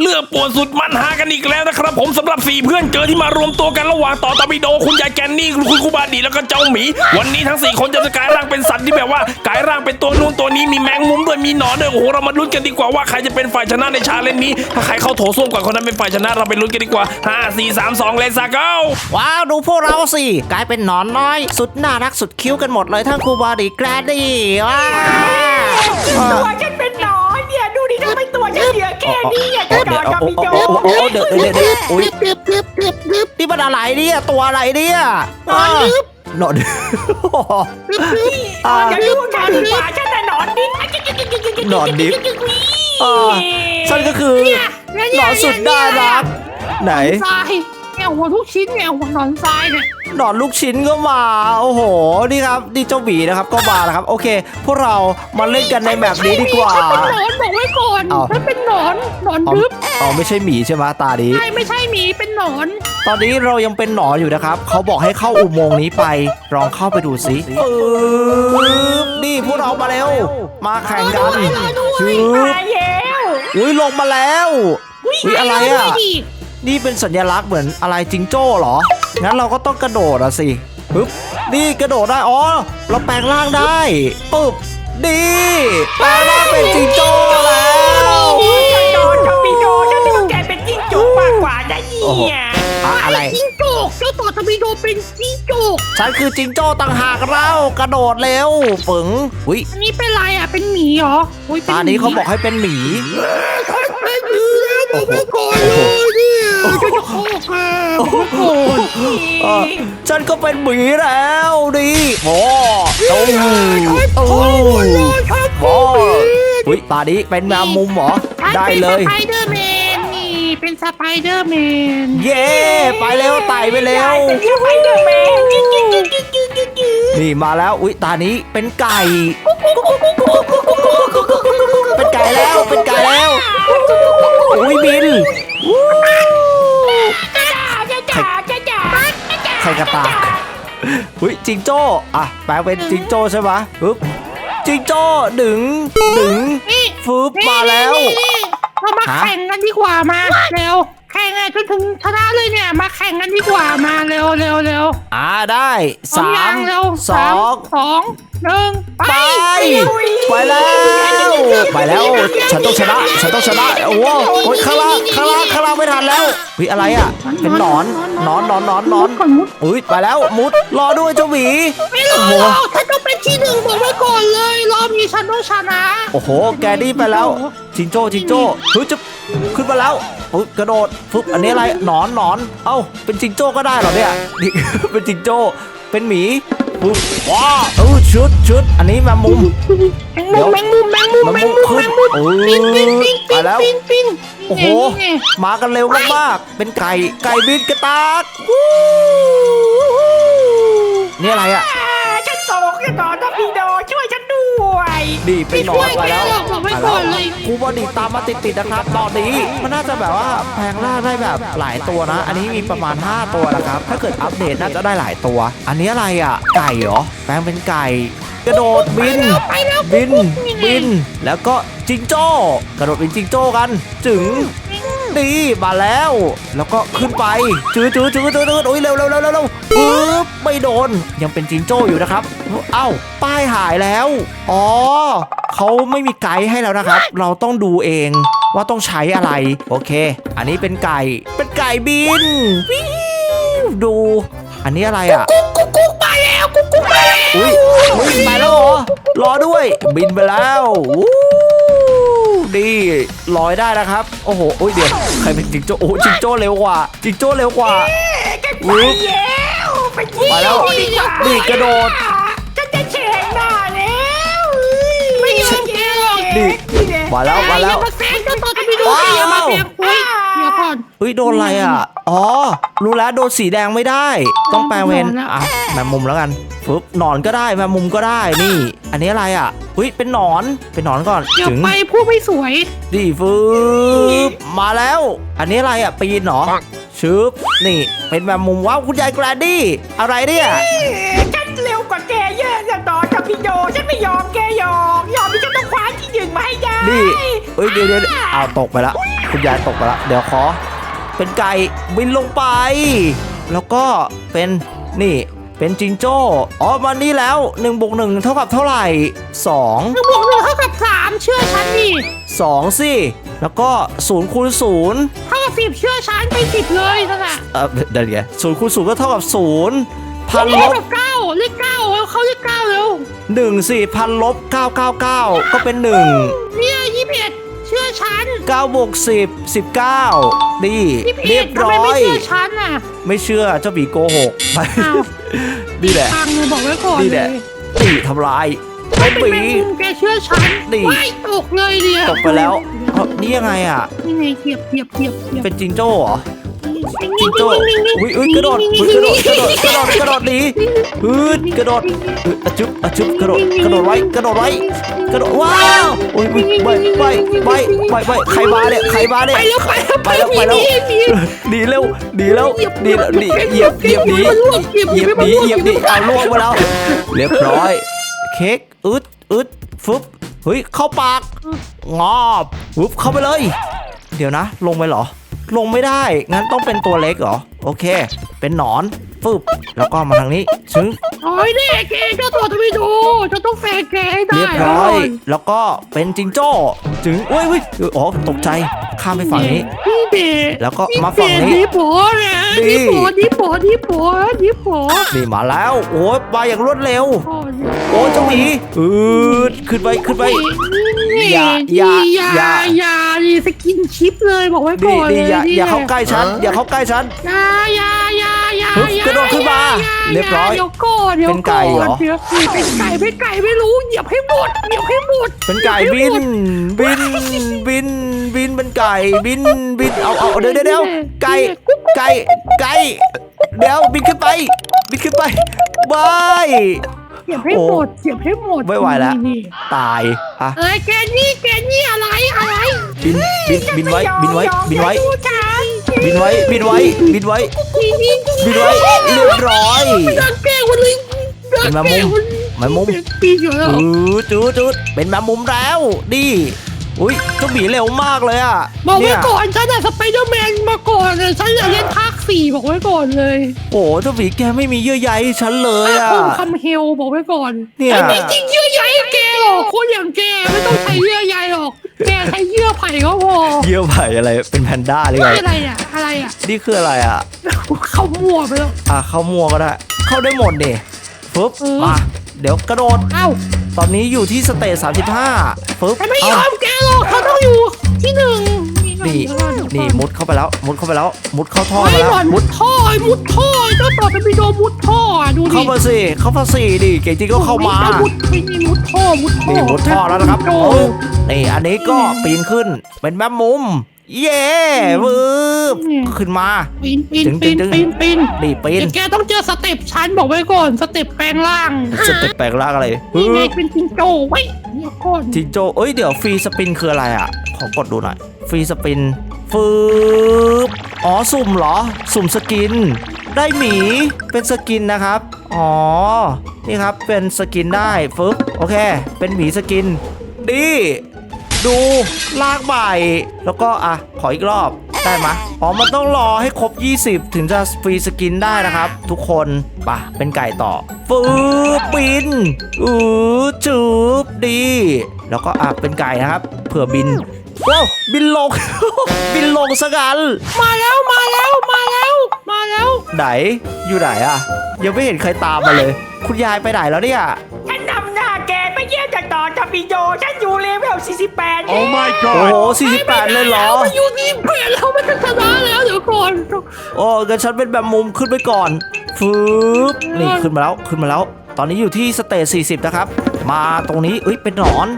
เลือกปวดสุดมันหากันอีกแล้วนะครับ ผมสำหรับสี่เพื่อนเจอที่มารวมตัวกันระหว่างต่อตาบิโด คุณยายแกนนี่คุณครูบาดีแล้วก็เจ้าหมี วันนี้ทั้งสี่คนจะกลายร่างเป็นสัตว์ที่แบบว่ากลายร่างเป็นตัวนู้นตัวนี้มีแมงมุมด้วยมีหนอนด้วยโอ้โหเรามาลุ้นกันดีกว่าว่าใครจะเป็นฝ่ายชนะในชาเลนจ์นี้ ถ้าใครเข้าโถส้วมก่อนคนนั้นเป็นฝ่ายชนะเราไปลุ้นกันดีกว่าห้าสี่สามสองเลนซาเก้าว้าวดูพวกเราสิกลายเป็นหนอนน้อย สุดน่ารักสุดคิ้วกันหมดเลยทั้งครูบาดีแกรดดี้ว้าวตัวฉันเป็นหนอนเนี่ยดูดิทำไม ตัวฉันเหลือแค่นี้อะจะนอนกับพี่โจโอ้โหเดี๋ยวเดี๋ยวเดี๋ยวอุ้ยนี่มันอะไรเนี่ยตัวอะไรเนี่ยหนอนอ่าอย่ายุ่งกันดีกว่าฉันแต่หนอนดิบหนอนดิบฉันก็คือหนอนสุดน่ารักไหนทรายเนี่ยหัวทุกชิ้นเนี่ยหัวหนอนทรายเนี่ย หนอนลูกชิ้นก็มา โอ้โห นี่ครับ นี่เจ้าหมีนะครับ ก็มานะครับ โอเค พวกเรามาเล่นกันในแบบนี้ดีกว่า ฉันเป็นหนอนบอกไว้ก่อนเอ้า ฉันเป็นหนอนหนอนอ๋อดึบอ๋อไม่ใช่หมีใช่ไหมตาดีใช่ไม่ใช่หมีเป็นหนอนตอนนี้เรายังเป็นหนอนอยู่นะครับ เขาบอกให้เข้าอุโมงค์นี้ไป ลองเข้าไปดูสิเออนี่พวกเรามาเร็วมาแข่งกันชืบมาแล้วอุ้ยลงมาแล้ว อุ้ยอะไรอะม่ดีนี่เป็นสัญลักษณ์เหมือนอะไรจิงโจ้เหรอ งั้นเราก็ต้องกระโดดอะสิปึ๊บนี่กระโดดได้อ๋อเราแปลงร่างได้ปึ๊บดีแปลงร่างเป็นจิงโจ้แล้วจะนอนกับพี่โจฉันนึกว่าแกเป็นจิ้งจกมากกว่านะเนี่ยอะอะไรจิ้งจกเจ้าต่อทบีโดเป็นจิ้งจกฉันคือจิงโจ้ต่างหากเรากระโดดเร็วปึ๋งอุ้ยอันนี้เป็นอะไรอะเป็นหมีเหรอโอ้ยเป็ตาหมีนี้เขาบอกให้เป็นหมีเป็นห แกบอกไว้ก่อนเออฉันก็เป็นหมีแล้วดิโอ้โอ้โอ้โอ้ยชอบโอ้อุ้ยตานี้เป็นแมวมุมเหรอ ได้เลย สไปเดอร์แมนนี่เป็นสไปเดอร์แมนเย้ไปเร็วไต่ไปเร็ว เป็นสไปเดอร์แมนจิ๊กจิ๊กจิ๊กจิ๊กจิ๊กจิ๊กจิ๊กนี่มาแล้ว อุ๊ย ตานี้เป็นไก่ เป็นไก่แล้ว เป็นไก่แล้ว อุ้ยบิน จ้าใครกระตากอุ้ยจิงโจ้อะแปลเป็นจิงโจ้ใช่ไหมปึ๊บจิงโจ้ดึงดึงนี่ฟืบมาแล้วนี่นี่เรามาฮะ แข่งกันดีกว่ามาเร็ว แข่งกันจนถึงชนะเลยเนี่ย มาแข่งกันดีกว่ามาเร็วเร็วเร็วอ่าได้พร้อสามยังมเร็วสองสองหนึ่งไปไป ไปแล้ว ไปแล้ว ฉันต้องชนะ ฉันต้องชนะ โอ้โหโอ้ยข้างล่างข้างล่างข้างล่างไม่ทันแล้ววิอะไรอะ เป็นหนอนหนอนหนอนหนอนหนอนก่อนมุดอุ้ยไปแล้วมุดรอด้วยเจ้าหมีไม่รอหรอกฉันต้องเป็นที่หนึ่งบอกไว้ก่อนเลยรอบนี้ฉันต้องชนะ โอ้โห แกดี้ไปแล้วจิงโจ้จิงโจ้เฮ้ยจะ ขึ้นมาแล้วอุ๊ยกระโดดฟึบอันนี้อะไรหนอนหนอนเอ้าเป็นจิงโจ้ก็ได้เหรอเนี่ยนี่เป็นจิงโจ้เป็นหมีฟึบว้าเออชุดชุดอันนี้แมงมุมแมงมุมแมงมุมแมงมุมแมแมงงมุมุมมขึ้นแมงมุมเออปิ้งปิ้งปิ้งไปแล้วปิ้งปิ้งโอ้โหนี่ไงมากันเร็วมากๆเป็นไก่ไก่บินกระตากวู้นี่อะไรอะฉันตกจะต่อทัพพีโดช่วยฉันด้ วยนี่เป็นหนอนไปแล้วไม่ช่วยบอกไว้ก่อนเลยครูบอดีตามมาติดๆนะครับ ตอนนี้มันน่าจะแบบว่าแปลงร่างได้แบบหลายตัวนะ อันนี้มีประมาณ 5 ตัวนะครับ ถ้าเกิดอัปเดตน่าจะได้หลายตัว อันนี้อะไรอะ ไก่เหรอแปลงเป็นไก่กระโดดบินไปแล้วบินนี่ไงบิน แล้วก็จิงโจ้ กระโดดเป็นจิงโจ้กัน จึง ดีมาแล้ว แล้วก็ขึ้นไปจืดจืดจืดจืดจืดโอ้ยเร็วเร็วเร็วเร็วเร็วปึ๊บไม่โดนยังเป็นจิงโจ้อยู่นะครับ เอ้า ป้ายหายแล้ว อ๋อเขาไม่มีไกด์ให้แล้วนะครับ เราต้องดูเองว่าต้องใช้อะไร โอเค อันนี้เป็นไก่ เป็นไก่บินวิวดู อันนี้อะไรอะกุ๊กกุ๊กกุ๊กไปแล้วกุ๊กกุ๊กไปแล้วอุ้ยอุ้ยไปแล้วเหรอรอด้วย บินไปแล้ววู้ ดีลอยได้นะครับ โอ้โหอุ้ยเดี๋ยวใครเป็นจิงโจ้โอ้จิงโจ้เร็วกว่าจิงโจ้เร็วกว่าฉันไปแล้วไปเที่ไปยแล้ววดีกว่านี่กระโดดฉันจะแฉกหน้าแล้วไม่ยอมแกหรอกนี่มาแล้วมาแล้วอย่ามาแซงเจ้าตัวจะไปดูอย่ามาแซงอุ้ยเดี๋ย วก่อนเฮ้ยโดนอะไรอะ อ๋อ รู้แล้วโดนสีแดงไม่ได้ ต้องแปลงเป็นโดนแล้วอะแมงมุมแล้วกันฟึบหนอนก็ได้แมงมุมก็ได้นี่ อันนี้อะไรอะเฮ้ยเป็นหนอนเป็นหนอนก่อนเดี๋ยวถึงไปพูดไม่สวยดีฟึบมาแล้ว อันนี้อะไรอะปีนเหรอชึบนี่เป็นแมงมุมว้าวคุณยายแกรนดี้อะไรเนี่ยฉันเร็วกว่าแกเยอะจะต่อทัพพีโดฉันไม่ยอมแกหยอกยอมที่ฉันต้องคว้าานที่หนึ่งมาให้ได้นี่เอ้ยเดี๋ยวเดี๋ยวเอาวตกไปละ คุณยายตกไปละเดี๋ยวขอ เป็นไก่บินลงไป แล้วก็เป็นนี่เป็นจิงโจ้ อ๋อมานี่แล้ว1บวก1เท่ากับเท่าไหร่2 หนึ่งบวกหนึ่งเท่ากับสามเชื่อฉันดิ2สิแล้วก็0คูณ0เท่ากับสิบเชื่อฉันไปสิบเลยนั่นแหละเออเดี๋ยวเดี๋ยวศูนย์คูณศูนย์ก็เท่ากับ0พันเลลขบกับเก้าเลขเก้าเอาเขาเลขเก้าเร็ว1สิพันลบ999 ก็เป็น 1 เนี่ย ฉัน9บวก10 19ดียี่สิบเรีเอ็ยดบทำไมร้อไม่ย เชื่อฉันอะไม่เชื่อเจ้าบีโกหกไปอ้าวนี่แหละฟังเลยบอกไว้ก่อนนี่เลแหละ ยตีทำลายไม่เจ้าเป็นบีแมงมุมแกเชื่อฉันนี่ ไม่ตกเลยเนี่ยตกไปแล้วเอ้านี่ยังไงอะ นี่ไงเทียบเทียบเทียบเทียบเป็นจิงโจ้เหรอ จิงโจ้อุ้ยอุ้ยกระโดดอุ้ยกระโดด กระโดด กระโดด กระโดดหนีอืดกระโดดอืดอะจุ๊บอะจุ๊บกระโดด กระโดดไว้ กระโดดไว้ก ระโดดว้าวอุ้ยอุ้ยไปไปไปไปไปใครมาเนี่ยใครมาเนี่ยไปแล้วไปแล้วไปแล้วไปแล้วหนีหนีเร็วหนีแล้วหนีแล้วหนีเหยียบเหยียบหนีเหยียบหนีเหยียบหนีเอาล่วงไปแล้วเรียบร้อยเค้กอึดอึดฟึบเฮ้ยเข้าปากงอบฟึบเข้าไปเลย เดี๋ยวนะ ลงไปเหรอ ลงไม่ได้งั้นต้องเป็นตัวเล็กเหรอโอเค เป็นหนอนฟึบแล้วก็มาทางนี้ซึ้งโอ้ยนี่แกเจ้าตัวทวีดูจะต้องแฟนแกให้ได้เรียบร้อย แล้วก็เป็นจิงโจ้จึงอุ้ยอุ้ยอ๋อตกใจข้ามไปฝั่งนี้ นี่เด็แล้วก็มาฝั่งนี้ นี่โผล่นะ นี่นี่โผล่นี่โผล่นี่โผล่นี่โผล่นี่มาแล้ว โอ้ยมาอย่างรวดเร็ว โอ้ยโอ้เจ้าหมีอืดขึ้นไปขึ้นไปนี่อย่าอย่าอย่าอย่าอย่านี่สกินชิปเลยบอกไว้นี่ก่อนนี่อย่าลอย่าเข้าใกล้ฉันอย่าเข้าใกล้ฉันอย่าอย่าอย่าอย่าฮึบอย่ากระโดดขึ้นมาอย่เรียบร้อยเดี๋ยวก่อนเดี๋ยวเป็นไก่ก่อนเหรอเดี๋ยวนี่เป็นไก่เป็นไก่ไม่รู้เหยียบให้หมดเหยียบให้หมดเป็นไก่บินบินบินบินเป็นไก่บินบินเอาเอาเดี๋ยวเดี๋ยวเดี๋ยวไก่ไก่ ไก่เดี๋ยวบินขึ้นไป บินขึ้นไปบายเหยียบให้หมดเหยียบให้หมดไม่ไหวแล้ว นี่ตายอะเอ้ยแกนี่แกนี่อะไรอะไรบินบินบินไว้บินไว้บินไว้ดูฉันบินไว้บินไว้บินไว้นี่นี่บินไว้เรียบร้อยเดินแกล้งมันเลยเดินเป็นแมแกล้งงมุมแมงมุมปีนอยู่แล้วอืดจุดจุดเป็นแมงมุมแล้วดีอุ้ยเจ้าหมีเร็วมากเลยอะบอกไว้เนี่ยก่อนฉันอะสไปเดอร์แมนมาก่อนเลยฉันอยากเล่นภาค สี่บอกไว้ก่อนเลยโอ้เจ้าหมีแกไม่มีเยื่อใยให้ฉันเลยภาคอะ คุณคำเฮลบอกไว้ก่อนเนี่ย แต่ไม่จริงเยื่อใยให้แกหรอกคนอย่างแกไม่ต้องใช้เยื่อใยหรอก แกใช้เยื่อไผ่ก็พอเยื่อไผ่อะไรเป็นแพนด้าหรือไงไม่อะไรอะอะไรอะนี่คืออะไรอะ เข้ามั่วไปแล้ว อะเข้ามัวก็ได้ เข้าได้หมดดิฟึบเออ มาเดี๋ยวกระโดด เอ้าตอนนี้อยู่ที่สเตจ35ฟึบฉันไม่ยเอ้าอมแกหรอกเขาต้องอยู่ที่หนึ่ง นี่นี่มุดเข้าไปแล้ว มุดเข้าไปแล้ว มุดเข้าท่อไม่มาแล้วมุดท่อมุดท่อเจ้าต่อเป็นไปโดมุดท่อดูดิเข้ามาสิเข้ามาสิดิเก่งจริงก็เข้ามาไมุดไม่มีมุดท่อมุดท่อนี่มุดท่อแล้วนะครับโอ้นี่อันนี้ก็ปีนขึ้นเป็นแมบมุม เย้วืบขึ้นมา ปีนปีนจึงปีนจึงปีนปีนนี่ปีนเดี๋ยวแกต้องเจอสเต็ปชั้นบอกไว้ก่อนสเต็ปแปลงร่างสเต็ปแปลงร่างอะไรนี่ไงปึ๊บเป็นจิงโจ้ไว้เดี๋ยวก่อนจิงโจ้เอ้ยเดี๋ยวฟรีสปินคืออะไรอะ ขอกดดูหน่อยฟรีสปินฟืบอ๋อสุ่มเหรอ สุ่มสกิน ได้หมีเป็นสกินนะครับ อ๋อ นี่ครับเป็นสกินได้ฟึบโอเค เป็นหมีสกิน ดี ดูลากใบแล้วก็อะขออีกรอบได้ไหมอ๋อมันต้องรอให้ครบ 20 ถึงจะฟรีสกินได้นะครับ ทุกคนปะเป็นไก่ต่อฟืบบินอือจูบดี แล้วก็อะเป็นไก่นะครับ เผื่อบินว้าวบินลง บินลงซะกันมาแล้วมาแล้วมาแล้ว มาแล้วไหนอยู่ไหนอะยังไม่เห็นใครตามมาเลย คุณยายไปไหนแล้วเนี่ย เยี่ยมจากต่อทปิโดฉันอยู่เลเวล48โอ้ my โอ้ god โห48 เลยเหรอ มันอยู่ที่เปลี่ยนแล้วมันจะชนะแล้วเดี๋ยวก่อนโอ้งั้นฉันเป็นแบบมุมขึ้นไปก่อนฟืบนี่ขึ้นมาแล้วขึ้นมาแล้ว ตอนนี้อยู่ที่สเตจ40 นะครับ มาตรงนี้เอ้ยเป็นหนอน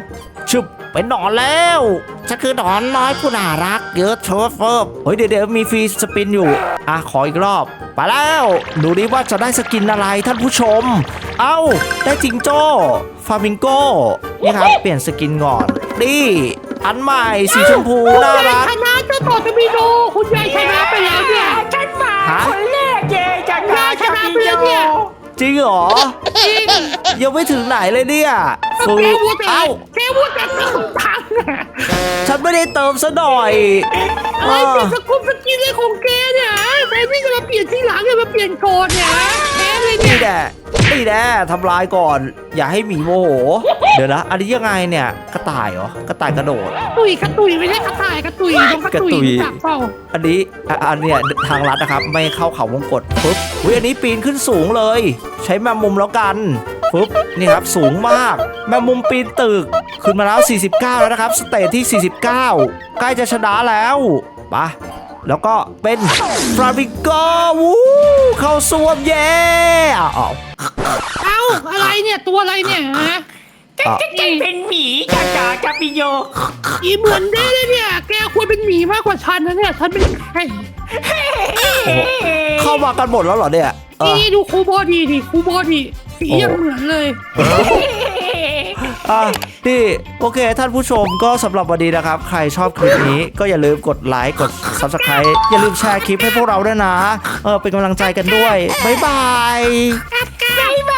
ชึบเป็นหนอนแล้วฉันคือหนอนน้อยผู้น่ารักเยอะเชฟเฟิบเฮ้ยเดี๋ยวเดี๋ยวมีฟรีสปินอยู่ อะขออีกรอบ ไปแล้ว ดูดิว่าจะได้สกินอะไรท่านผู้ชม เอ้า ได้จิงโจ้ฟามิงโก้นี่ครับ เปลี่ยนสกินก่อนนี่อันใหม่สีชมพูน่ารักชนะเจ้าต่อทวีโดคุณยายชนะไปแล้วเนี่ยฉันมาฮะคนแรกเย่จากต่อทปิโดจริงเหรอจริง ยังไม่ถึงไหนเลยเนี่ยฟืแกบวัวแต่เอ้าแกวัวแต่เติมตังค์อะฉันไม่ได้เติมซะหน่อยอะไรอ่าเปลี่ยนสกุลสกินอะไรของแกเนี่ยแทนที่จะมาเปลี่ยนที่หลังอย่ามาเปลี่ยนก่อนเนี่ยแกเลยเนี่นี่ยแน่นี่แน่ทำลายก่อน อย่าให้หมีโมโห เดี๋ยวนะ อันนี้ยังไงเนี่ย กระต่ายเหรอ กระต่ายกระโดดตุยกระตุยไม่ได้กระต่ายกระตุยน้องกระตุยกระตุย รู้จักเปล่าอันนี้อะอันเนี้ยทางลัดนะครับ ไม่เข้าเขาวงกตปุ๊บวิอันนี้ปีนขึ้นสูงเลย ใช้แมมมุมแล้วกัน ปุ๊บนี่ครับสูงมาก แมมมุมปีนตึก ขึ้นมาแล้ว 49 แล้วนะครับ สเตจที่ 49 ใกล้จะชนะแล้วไปะแล้วก็เป็นฟลามิงโกวู้เข้าซ่วมเย่อ้าวอ้าวเอ้าอะไรเนี่ยตัวอะไรเนี่ยฮะแกแกแกเป็นหมีจ้าจ้าจ้าปิโยอีเหมือนได้เลยเนี่ย แกควรเป็นหมีมากกว่าฉันนะเนี่ยฉันเป็นไก่โอ้โหเข้ามากันหมดแล้วเหรอเนี่ยเออนี่ดูครูบอดีดิครูบอดี สียังเหมือนเลยอะที่โอเค ท่านผู้ชมก็สำหรับวันนี้นะครับ ใครชอบคลิปนี้ก็อย่าลืมกดไลค์กด Subscribe อย่าลืมแชร์คลิปให้พวกเราด้วยนะ เออเป็นกำลังใจกันด้วย บ๊ายบาย บ๊ายบ